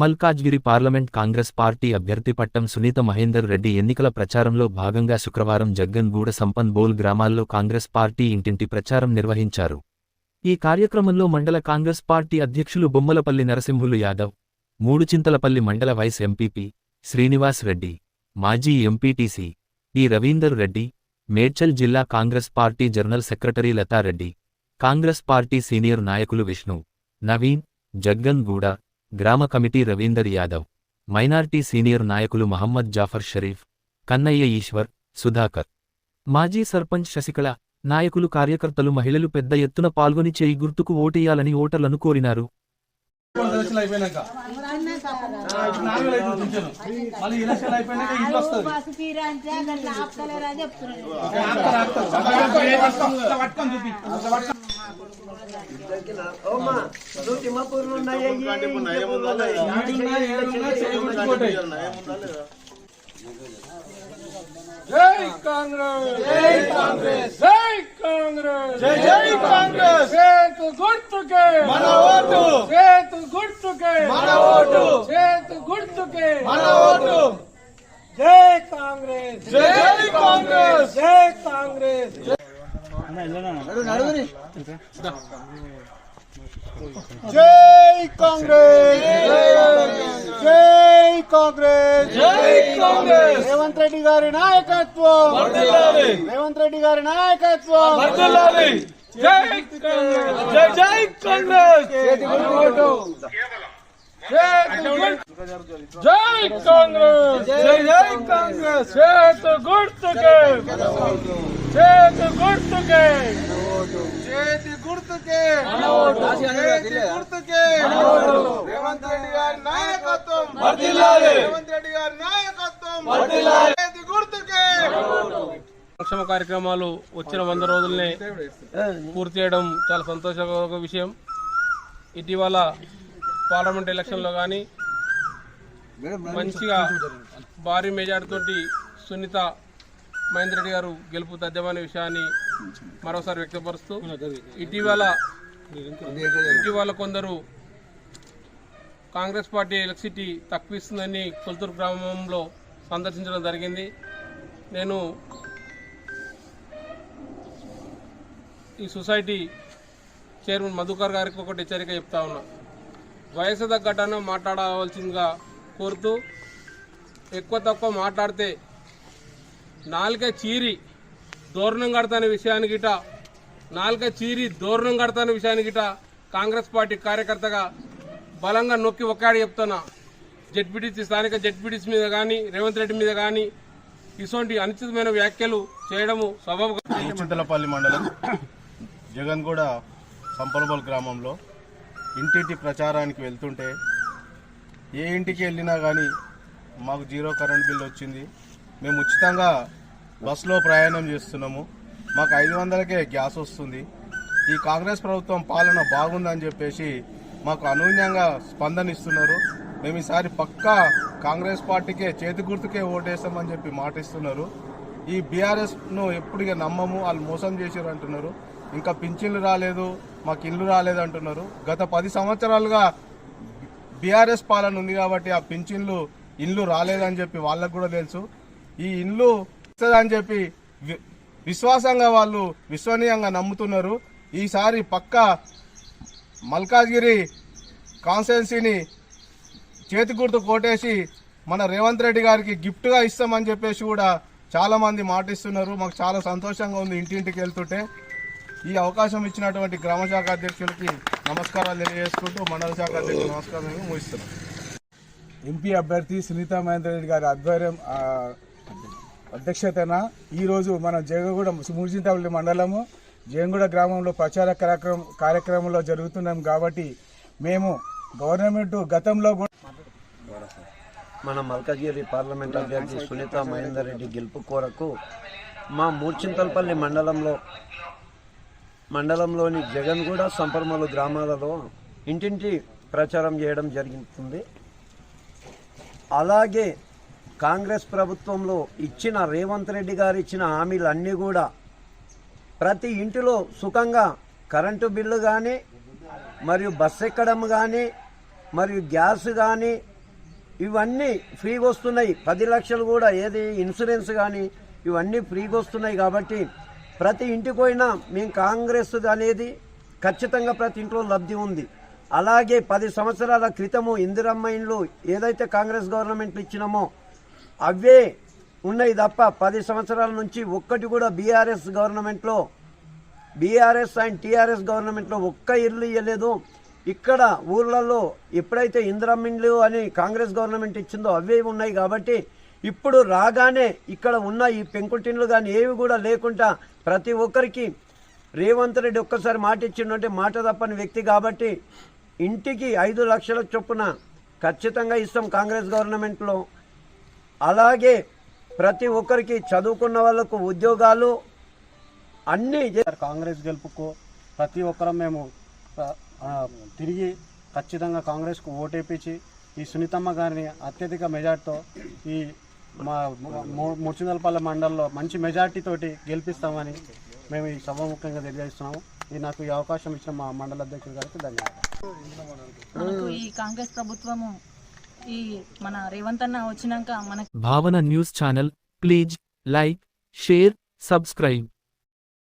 Malkajgiri parliament Congress party అభ్యర్థి పట్టం సునీత మహేందర్ రెడ్డి ఎన్నికల ప్రచారంలో భాగంగా శుక్రవారం జగ్గన్గూడ సంపన్ బోల్ గ్రామాల్లో కాంగ్రెస్ పార్టీ ఇంటింటి ప్రచారం నిర్వహించారు. ఈ కార్యక్రమంలో మండల కాంగ్రెస్ పార్టీ అధ్యక్షులు బొమ్మలపల్లి నరసింహులు యాదవ్ మూడుచింతలపల్లి మండల వైస్ ఎంపీపీ శ్రీనివాస్ రెడ్డి మాజీ ఎంపీటీసీ ఈ రవీందర్ రెడ్డి మేడ్చల్ జిల్లా Congress party general secretary Lathareddy Congress party senior నాయకులు విష్ణు నవీన్ జగ్గన్గూడ గ్రామ committee Ravinder Yadav minority senior నాయకులు మహమ్మద్ జాఫర్ షరీఫ్ కన్నయ్య ఈశ్వర్ సుధాకర్ మాజీ సర్పంచ్ శశికళ నాయకులు కార్యకర్తలు మహిళలు పెద్ద ఎత్తున పాల్గొని చేయి గుర్తుకు ఓటేయాలని ఓటర్లను కోరినారు జై కాంగ్రెస్. జై కాంగ్రెస్. జై కాంగ్రెస్. జై జై కాంగ్రెస్ చేతు గుర్తుకే మన ఓటు చేతు గుర్తుకే మన ఓటు చేతు గుర్తుకే మన ఓటు జై కాంగ్రెస్ జై జై కాంగ్రెస్ జై కాంగ్రెస్ జై కాంగ్రెస్! జై కాంగ్రెస్! జై కాంగ్రెస్! రేవంత్ రెడ్డి గారి నాయకత్వం! రేవంత్ రెడ్డి గారి నాయకత్వం! జై కాంగ్రెస్! జై జై కాంగ్రెస్! గుర్తు- జై కాంగ్రెస్! జై జై కాంగ్రెస్! చేతు గుర్తుకే! చేతు గుర్తుకే చేతి గుర్తుకే చేతి గుర్తుకే రేవంత్ రెడ్డి గారి నాయకత్వం వర్ధిల్లాలి రేవంత్ రెడ్డి గారి నాయకత్వం వర్ధిల్లాలి చేతి గుర్తుకే సంక్షేమ కార్యక్రమాలు వచ్చిన వంద రోజుల్ని పూర్తి చేయడం చాలా సంతోషకర విషయం. ఇటీవల పార్లమెంట్ ఎలక్షన్లో కానీ మంచిగా భారీ మెజార్టీతోటి సునీత మహేందర్ రెడ్డి గారు గెలుపు తథ్యమనే విషయాన్ని మరోసారి వ్యక్తపరుస్తూ ఇటీవల ఇటీవల కొందరు కాంగ్రెస్ పార్టీ ఎలక్ట్రిసిటీ తక్కువ ఇస్తుందని కొల్తూరు గ్రామంలో సందర్శించడం జరిగింది. నేను ఈ సొసైటీ చైర్మన్ మధుకర్ గారికి ఒకటి హెచ్చరిక చెప్తా ఉన్నా. వయసు తగ్గటన మాట్లాడవలసిందిగా కోరుతూ ఎక్కువ తక్కువ మాట్లాడితే నాలుక చీరి దూరణం కడతానే విషయానికి గిట నాలుక చీరి దూరణం కడతానే విషయానికి గిట కాంగ్రెస్ పార్టీ కార్యకర్తగా బలంగా నొక్కి ఒక్కాడి చెప్తున్నా. జడ్పీటీసీ స్థానిక జడ్పీటీసీ మీద కానీ రేవంత్ రెడ్డి మీద కానీ ఇటువంటి అనుచితమైన వ్యాఖ్యలు చేయడము స్వభావం చింతలపల్లి మండలం. జగన్గూడ సంపలబల్ గ్రామంలో ఇంటింటి ప్రచారానికి వెళ్తుంటే ఏ ఇంటికి వెళ్ళినా కానీ మాకు జీరో కరెంట్ బిల్ వచ్చింది. మేము ఉచితంగా బస్సులో ప్రయాణం చేస్తున్నాము. మాకు ఐదు వందలకే గ్యాస్ వస్తుంది. ఈ కాంగ్రెస్ ప్రభుత్వం పాలన బాగుందని చెప్పేసి మాకు అనూన్యంగా స్పందనిస్తున్నారు. మేము ఈసారి పక్కా కాంగ్రెస్ పార్టీకే చేతి గుర్తుకే ఓటేస్తామని చెప్పి మాటిస్తున్నారు. ఈ బీఆర్ఎస్ను ఎప్పుడు ఇక నమ్మము వాళ్ళు మోసం చేశారు అంటున్నారు. ఇంకా పింఛన్లు రాలేదు మాకు ఇల్లు రాలేదు అంటున్నారు. గత పది సంవత్సరాలుగా బీఆర్ఎస్ పాలన ఉంది కాబట్టి ఆ పింఛన్లు ఇల్లు రాలేదని చెప్పి వాళ్ళకు కూడా తెలుసు. ఈ ఇల్లు ఇస్తుందని చెప్పి విశ్వాసంగా వాళ్ళు విశ్వనీయంగా నమ్ముతున్నారు. ఈసారి పక్క మల్కాజ్గిరి కాన్స్టెన్సీని చేతి గుర్తు కోటేసి మన రేవంత్ రెడ్డి గారికి గిఫ్ట్గా ఇస్తామని చెప్పేసి కూడా చాలామంది మాటిస్తున్నారు. మాకు చాలా సంతోషంగా ఉంది ఇంటింటికి వెళ్తుంటే. ఈ అవకాశం ఇచ్చినటువంటి గ్రామ శాఖ అధ్యక్షులకి నమస్కారాలు తెలియజేసుకుంటూ మండల శాఖ అధ్యక్షులు నమస్కారం ముగిస్తున్నాం. ఎంపీ అభ్యర్థి సునీత మహేందర్ రెడ్డి గారి ఆధ్వర్యం అధ్యక్షతన ఈరోజు మన జగగూడ మురిచింతపల్లి మండలము జగంగూడ గ్రామంలో ప్రచార కార్యక్రమం కార్యక్రమంలో జరుగుతున్నాం కాబట్టి మేము గవర్నమెంట్ గతంలో కూడా మన మల్కజ్గిరి పార్లమెంట్ అభ్యర్థి సునీత మహేందర్ రెడ్డి గెలుపు కోరకు మా మూర్చింతలపల్లి మండలంలో మండలంలోని జగన్గూడ సంపర్మలు గ్రామాలలో ఇంటింటి ప్రచారం చేయడం జరుగుతుంది అలాగే కాంగ్రెస్ ప్రభుత్వంలో ఇచ్చిన రేవంత్ రెడ్డి గారు ఇచ్చిన హామీలు అన్నీ కూడా ప్రతి ఇంటిలో సుఖంగా కరెంటు బిల్లు కానీ మరియు బస్సు ఎక్కడం కానీ మరియు గ్యాస్ కానీ ఇవన్నీ ఫ్రీగా వస్తున్నాయి. పది లక్షలు కూడా ఏది ఇన్సూరెన్స్ కానీ ఇవన్నీ ఫ్రీగా వస్తున్నాయి కాబట్టి ప్రతి ఇంటికి పోయినా మేము కాంగ్రెస్ అనేది ఖచ్చితంగా ప్రతి ఇంట్లో లబ్ధి ఉంది. అలాగే పది సంవత్సరాల క్రితము ఇందిరమ్మ ఇండ్లు ఏదైతే కాంగ్రెస్ గవర్నమెంట్ ఇచ్చినామో అవే ఉన్నాయి తప్ప పది సంవత్సరాల నుంచి ఒక్కటి కూడా బీఆర్ఎస్ గవర్నమెంట్లో బీఆర్ఎస్ అండ్ టీఆర్ఎస్ గవర్నమెంట్లో ఒక్క ఇల్లు ఇవ్వలేదు ఇక్కడ ఊర్లలో ఎప్పుడైతే ఇందిరమ్మిండ్లు అని కాంగ్రెస్ గవర్నమెంట్ ఇచ్చిందో అవే ఉన్నాయి కాబట్టి ఇప్పుడు రాగానే ఇక్కడ ఉన్న ఈ పెంకుటిన్లు కానీ ఏవి కూడా లేకుండా ప్రతి ఒక్కరికి రేవంత్ రెడ్డి ఒక్కసారి మాట ఇచ్చిండంటే మాట తప్పని వ్యక్తి కాబట్టి ఇంటికి ఐదు లక్షల చొప్పున ఖచ్చితంగా ఇస్తాం కాంగ్రెస్ గవర్నమెంట్లో. అలాగే ప్రతి ఒక్కరికి చదువుకున్న వాళ్ళకు ఉద్యోగాలు అన్నీ కాంగ్రెస్ గెలుపుకు ప్రతి ఒక్కరం మేము తిరిగి ఖచ్చితంగా కాంగ్రెస్కు ఓటేపించి ఈ సునీతమ్మ గారిని అత్యధిక మెజార్టీతో ఈ మా ముర్చిందలపల్లి మండలంలో మంచి మెజార్టీ తోటి గెలిపిస్తామని మేము ఈ సభాముఖంగా తెలియజేస్తున్నాము. ఈ నాకు ఈ అవకాశం ఇచ్చిన మా మండల అధ్యక్షుడు గారికి ధన్యవాదాలు. ఈ కాంగ్రెస్ ప్రభుత్వము ఈ మన రేవంత్ అన్న వచ్చినాక మనకి Bhavana news channel please like share subscribe.